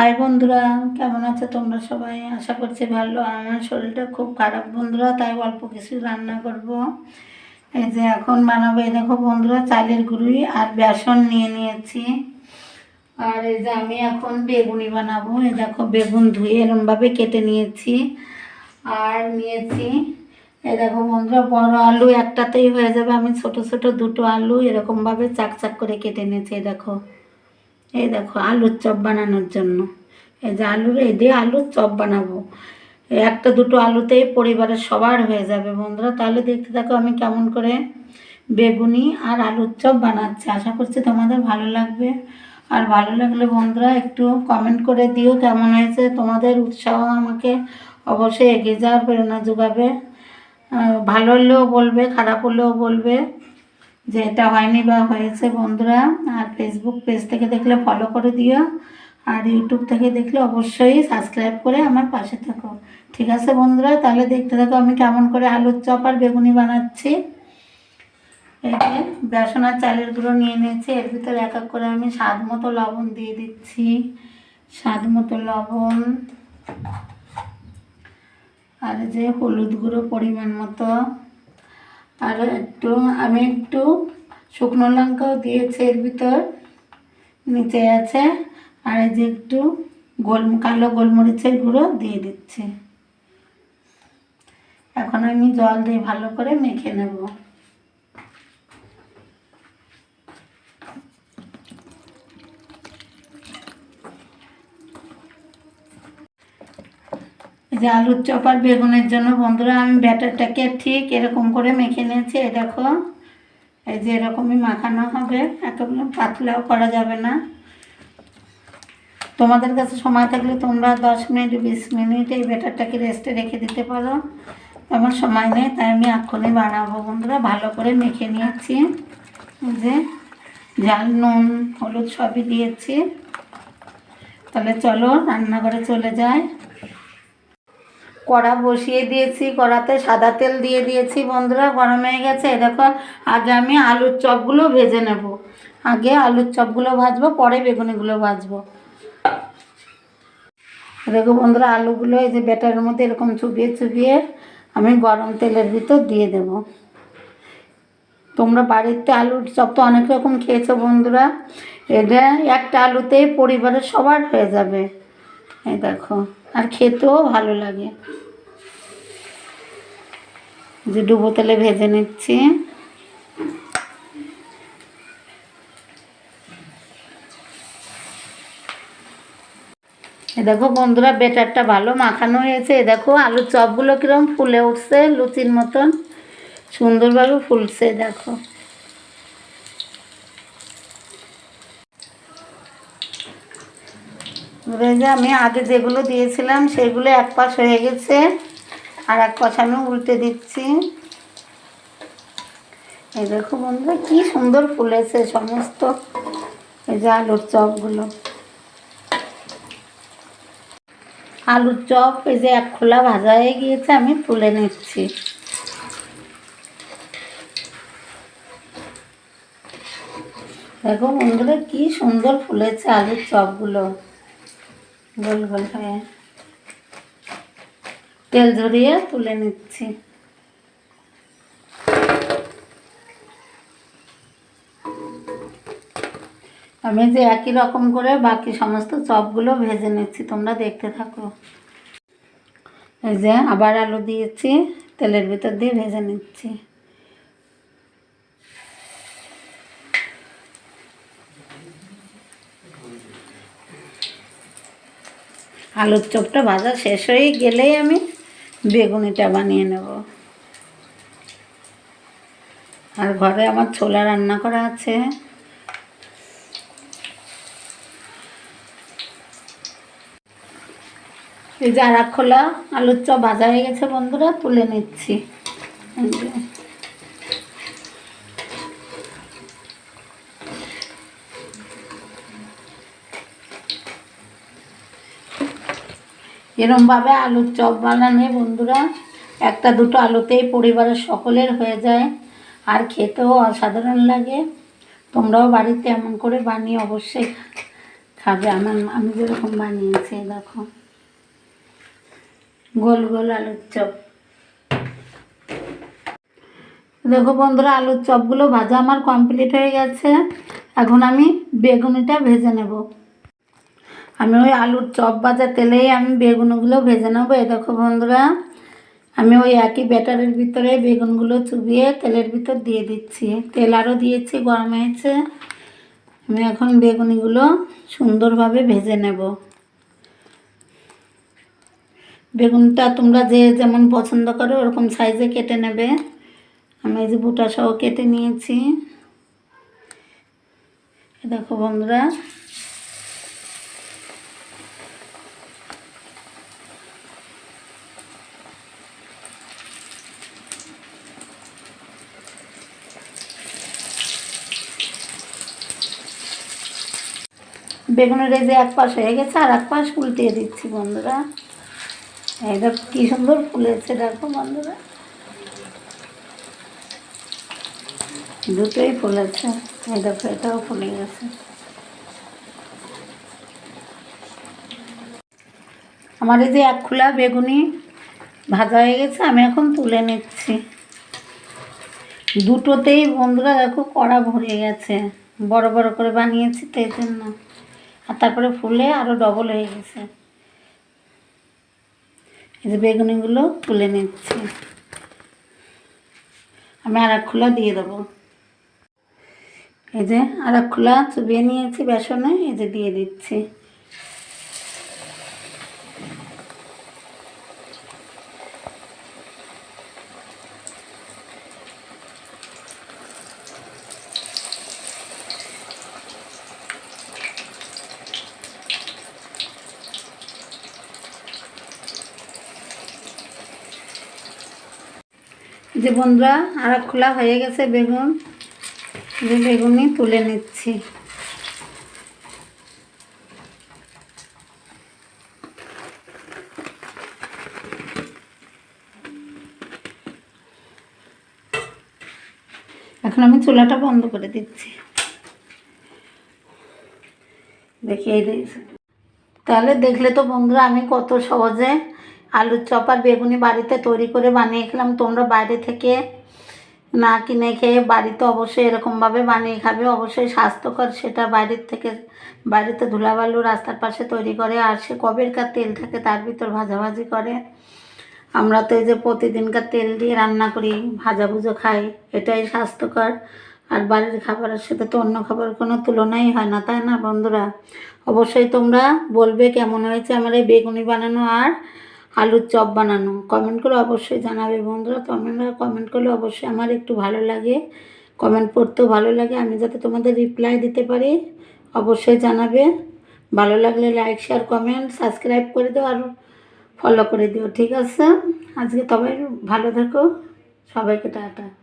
High বন্ধুরা, কেমন আছো তোমরা সবাই? আশা করছি ভালো। আমার শরীরটা খুব খারাপ বন্ধুরা, তাই অল্প কিছু রান্না করব। এই যে এখন বানাবো, এই দেখো বন্ধুরা, চালের গুঁড়ি আর বেসন নিয়ে নিয়েছি। আর এই যে আমি এখন বেগুনি বানাবো। এই দেখো বেগুন ধুয়ে এরমভাবে কেটে নিয়েছি। আর নিয়েছি, এই দেখো বন্ধুরা, বড় আলু একটাতেই হয়ে যাবে। আমি ছোট ছোট দুটো আলু এরকমভাবে চাক চাক করে কেটে নিয়েছি, এই দেখো। এই দেখো আলুর চপ বানানোর জন্য। এই যে আলুর, এই দিয়ে আলুর চপ বানাবো। একটা দুটো আলুতেই পরিবারের সবার হয়ে যাবে। বন্ধুরা, তাহলে দেখতে থাকো আমি কেমন করে বেগুনি আর আলুর চপ বানাচ্ছি। আশা করছি তোমাদের ভালো লাগবে। আর ভালো লাগলে বন্ধুরা একটু কমেন্ট করে দিও কেমন হয়েছে। তোমাদের উৎসাহ আমাকে অবশ্যই এগিয়ে যাওয়ার প্রেরণা যোগাবে। ভালো হলেও বলবে, খারাপ হলেও বলবে যে এটা হয়নি বা হয়েছে বন্ধুরা। আর ফেসবুক পেজ থেকে দেখলে ফলো করে দিও। আর ইউটিউব থেকে দেখলে অবশ্যই সাবস্ক্রাইব করে আমার পাশে থাকো। ঠিক আছে বন্ধুরা, তাহলে দেখতে থাকো আমি কেমন করে আলুর চপ আর বেগুনি বানাচ্ছি। এই যে বেসন আর চালের গুঁড়ো নিয়ে নিয়েছি, এর ভিতরে এক এক করে আমি স্বাদ মতো লবণ দিয়ে দিচ্ছি। স্বাদ মতো লবণ আর যে হলুদ গুঁড়ো পরিমাণ মতো। আর একটু, আমি একটু শুকনো লঙ্কাও দিয়েছি এর ভিতর। নিচে আছে আর এই যে একটু গোল, কালো গোলমরিচের গুঁড়ো দিয়ে দিচ্ছি। এখন আমি জল দিয়ে ভালো করে মেখে নেব। যে আলুর চপ আর বেগুনের জন্য বন্ধুরা, আমি ব্যাটারটাকে ঠিক এরকম করে মেখে নিয়েছি, এই দেখো। এই যে এরকমই মাখানো হবে একেবারে পাতলাও করা যাবে না। তোমাদের কাছে সময় থাকলে তোমরা দশ মিনিট, বিশ মিনিট এই ব্যাটারটাকে রেস্টে রেখে দিতে পারো। আমার সময় নেই, তাই আমি এক্ষুনি বানাবো বন্ধুরা। ভালো করে মেখে নিয়েছি। যে ঝাল, নুন, হলুদ সবই দিয়েছি। তাহলে চলো রান্নাঘরে চলে যায় কড়া বসিয়ে দিয়েছি, কড়াতে সাদা তেল দিয়ে দিয়েছি বন্ধুরা, গরম হয়ে গেছে। দেখো, আগে আমি আলুর চপগুলো ভেজে নেব। আগে আলুর চপগুলো ভাজবো, পরে বেগুনিগুলো ভাজবো। দেখো বন্ধুরা, আলুগুলো এই যে ব্যাটারের মধ্যে এরকম চুবিয়ে চুবিয়ে আমি গরম তেলের ভিতর দিয়ে দেব। তোমরা বাড়িতে আলুর চপ তো অনেক রকম খেয়েছো বন্ধুরা। এটা একটা আলুতেই পরিবারের সবার হয়ে যাবে। এই দেখো, আর খেতেও ভালো লাগে। যে ডুবো তেলে ভেজে নিচ্ছি। এ দেখো বন্ধুরা, বেটারটা ভালো মাখানো হয়েছে। এ দেখো, আলুর চপগুলো কিরম ফুলে উঠছে, লুচির মতন। সুন্দরভাবে ফুলছে, দেখো। যে আমি আগে যেগুলো দিয়েছিলাম, সেগুলো এক পাশ হয়ে গেছে, আর এক পাশ আমি উল্টে দিচ্ছি। এই দেখো বন্ধুরা, কি সুন্দর ফুলেছে সমস্ত। এই যে আলুর চপগুলো। আলুর চপ, এই যে এক খোলা ভাজা হয়ে গিয়েছে, আমি তুলে নিচ্ছি। দেখো বন্ধুরা, কি সুন্দর ফুলেছে আলুর চপগুলো। গোল গোল হয়ে। তেল ঝরিয়ে তুলে নিচ্ছি। আমি যে একই রকম করে বাকি সমস্ত চপগুলো ভেজে নিচ্ছি, তোমরা দেখতে থাকো। এই যে আবার আলু দিয়েছি, তেলের ভিতর দিয়ে ভেজে নিচ্ছি। আলুর চপটা ভাজা শেষ হয়ে গেলেই আমি বেগুনিটা বানিয়ে নেব। আর ঘরে আমার ছোলা রান্না করা আছে। এই যে আর খোলা আলুর চপ ভাজা হয়ে গেছে বন্ধুরা, তুলে নিচ্ছি। এরমভাবে আলুর চপ বানালে বন্ধুরা, একটা দুটো আলুতেই পরিবারের সকলের হয়ে যায়, আর খেতেও অসাধারণ লাগে। তোমরাও বাড়িতে এমন করে বানিয়ে অবশ্যই খাবে। আমার আমি যেরকম বানিয়েছি দেখো। গোল গোল আলুর চপ। দেখো বন্ধুরা, আলুর চপগুলো ভাজা আমার কমপ্লিট হয়ে গেছে। এখন আমি বেগুনিটা ভেজে নেব। আমি ওই আলুর চপ ভাজা তেলেই আমি বেগুনগুলো ভেজে নেব। এ দেখো বন্ধুরা, আমি ওই একই ব্যাটারের ভিতরে বেগুনগুলো চুবিয়ে তেলের ভিতর দিয়ে দিচ্ছি। তেল আরও দিয়েছি, গরম হয়েছে। আমি এখন বেগুনিগুলো সুন্দরভাবে ভেজে নেব। বেগুনটা তোমরা যে যেমন পছন্দ করো, ওরকম সাইজে কেটে নেবে। আমি এই যে বুটা সহ কেটে নিয়েছি। দেখো বন্ধুরা। বেগুনের এই যে এক পাশ হয়ে গেছে, আর এক পাশ উল্টিয়ে দিচ্ছি বন্ধুরা। দেখো কী সুন্দর ফুলেছে দেখো বন্ধুরা। দুটোই ফুলেছে এই এটাও ফুলে গেছে। আমার এই যে এক খোলা বেগুনি ভাজা হয়ে গেছে, আমি এখন তুলে নিচ্ছি। দুটোতেই বন্ধুরা দেখো কড়া ভরে গেছে। বড় বড় করে বানিয়েছি তাই জন্য। আর তারপরে ফুলে আরও ডবল হয়ে গেছে। এই যে বেগুনিগুলো তুলে নিচ্ছি। আমি আর এক খোলা দিয়ে দেবো। এই যে আর এক খোলা চুবিয়ে নিয়েছি বেসনে, এই যে দিয়ে দিচ্ছি। যে বন্ধুরা, আর খোলা হয়ে গেছে বেগুন। যে বেগুনই তুলে নিচ্ছি। এখন আমি চুলাটা বন্ধ করে দিচ্ছি। দেখি এই তাহলে দেখলে তো বন্ধুরা, আমি কত সহজে আলুর চপ আর বেগুনি বাড়িতে তৈরি করে বানিয়ে খেলাম তোমরা বাইরে থেকে না কিনে খেয়ে বাড়িতে অবশ্যই এরকমভাবে বানিয়ে খাবে। অবশ্যই স্বাস্থ্যকর সেটা বাইরের থেকে, বাড়িতে ধুলাবালু রাস্তার পাশে তৈরি করে আর সে কবেরকার তেল থাকে তার ভিতর ভাজাভাজি করে। আমরা তো এই যে প্রতিদিনকার তেল দিয়ে রান্না করি ভাজা ভুজো খাই, এটাই স্বাস্থ্যকর। আর বাড়ির খাবারের সাথে তো অন্য খাবারের কোনো তুলনাই হয় না, তাই না বন্ধুরা? অবশ্যই তোমরা বলবে কেমন হয়েছে আমার এই বেগুনি বানানো আর আলুর চপ বানানো। কমেন্ট করে অবশ্যই জানাবে। বন্ধুরা, তোমরা কমেন্ট করলে অবশ্যই আমার একটু ভালো লাগে। কমেন্ট পড়তেও ভালো লাগে। আমি যাতে তোমাদের রিপ্লাই দিতে পারি, অবশ্যই জানাবে। ভালো লাগলে লাইক শেয়ার কমেন্ট সাবস্ক্রাইব করে দিও আর ফলো করে দিও, ঠিক আছে? আজকে তবে ভালো থাকো। সবাইকে টাটা।